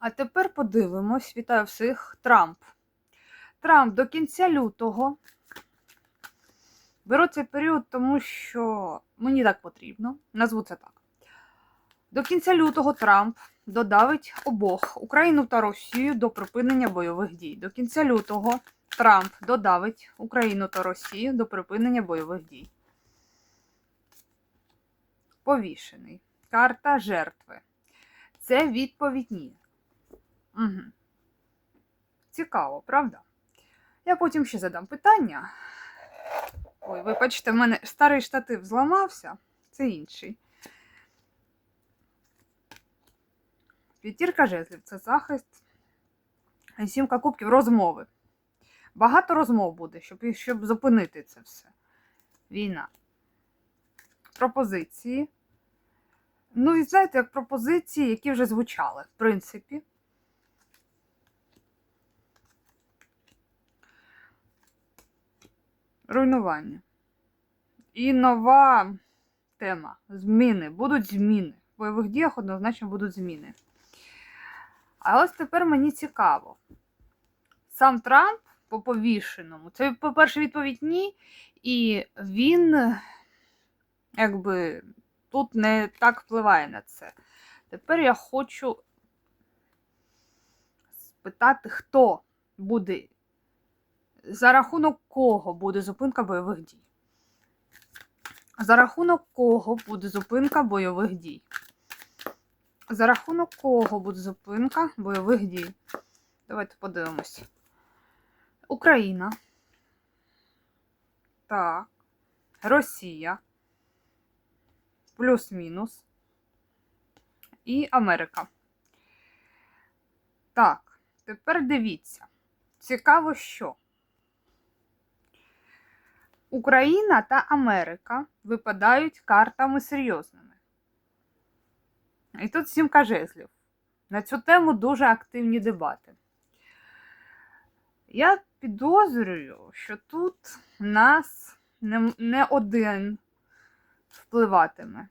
А тепер подивимось, вітаю всіх, Трамп. Трамп до кінця лютого. Беру цей період, тому що мені так потрібно. Назву це так. До кінця лютого Трамп додавить обох Україну та Росію до припинення бойових дій. До кінця лютого Трамп додавить Україну та Росію до припинення бойових дій. Повішений. Карта жертви. Це відповідь ні. Угу. Цікаво, правда? Я потім ще задам питання. Ой, вибачте, в мене старий штатив зламався, це інший. П'ятірка жезлів це захист. Сімка кубків розмови. Багато розмов буде, щоб, щоб зупинити це все. Війна. Пропозиції. Ну, і знаєте, як пропозиції, які вже звучали, в принципі. Руйнування. І нова тема. Зміни. Будуть зміни. В бойових діях однозначно будуть зміни. А ось тепер мені цікаво. Сам Трамп по повішеному. Це, по-перше, відповідь ні. І він, якби, тут не так впливає на це. Тепер я хочу спитати, хто буде, за рахунок кого буде зупинка бойових дій. За рахунок кого буде зупинка бойових дій? За рахунок кого буде зупинка бойових дій? Давайте подивимось. Україна. Так. Росія. Плюс-мінус. І Америка. Так, тепер дивіться. Цікаво, що Україна та Америка випадають картами серйозними. І тут сімка жезлів. На цю тему дуже активні дебати. Я підозрюю, що тут нас не, не один впливатиме.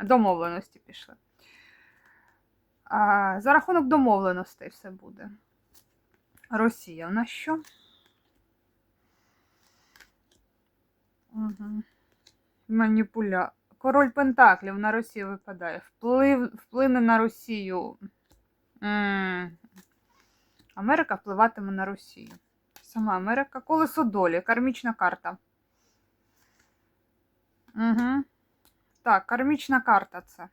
Домовленості пішли. А, за рахунок домовленостей все буде. Росія у нас що? Угу. Маніпуля. Король Пентаклів на Росію випадає. Вплив, вплине на Росію. М Америка впливатиме на Росію. Сама Америка. Колесо долі. Кармічна карта. Угу. Так, кармічна карта це.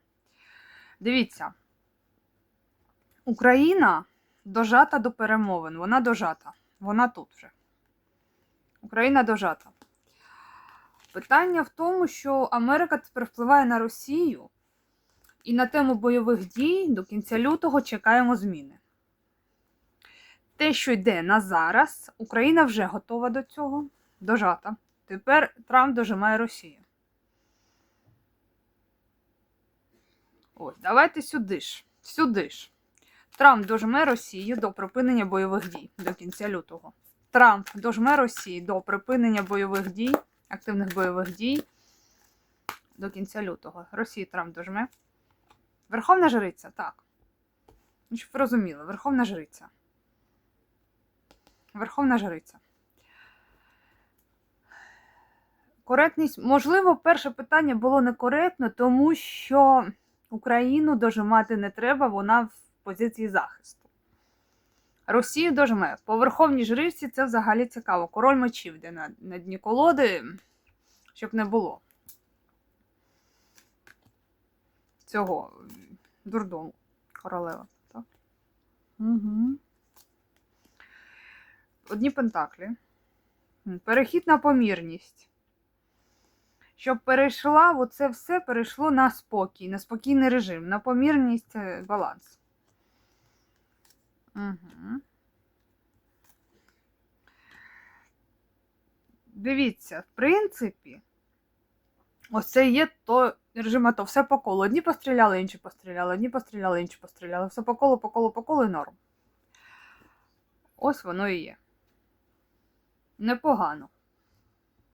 Дивіться. Україна дожата до перемовин. Вона дожата. Вона тут вже. Україна дожата. Питання в тому, що Америка тепер впливає на Росію, і на тему бойових дій до кінця лютого чекаємо зміни. Те, що йде на зараз, Україна вже готова до цього, дожата. Тепер Трамп дожимає Росію. Ось, давайте сюди ж. Сюди ж. Трамп дожме Росію до припинення бойових дій до кінця лютого. Трамп дожме Росії до припинення бойових дій, активних бойових дій до кінця лютого. Росії Трамп дожме. Верховна жриця, так. Ну, Щоб ви розуміли, Верховна жриця. Верховна жриця. Коректність. Можливо, перше питання було некоректно, тому що Україну дожимати не треба, вона в позиції захисту. Росію дожме. По верховній жриці це взагалі цікаво. Король мечів де на, на дні колоди, щоб не було цього дурдому королева. Так? Угу. Одні пентаклі. Перехід на помірність. Щоб перейшла, оце все перейшло на спокій, на спокійний режим, на помірність е, баланс. Угу. Дивіться, в принципі, ось це є то режим АТО, все по колу. Одні постріляли, інші постріляли, одні постріляли, інші постріляли. Все по колу, по колу, по колу і норм. Ось воно і є. Непогано.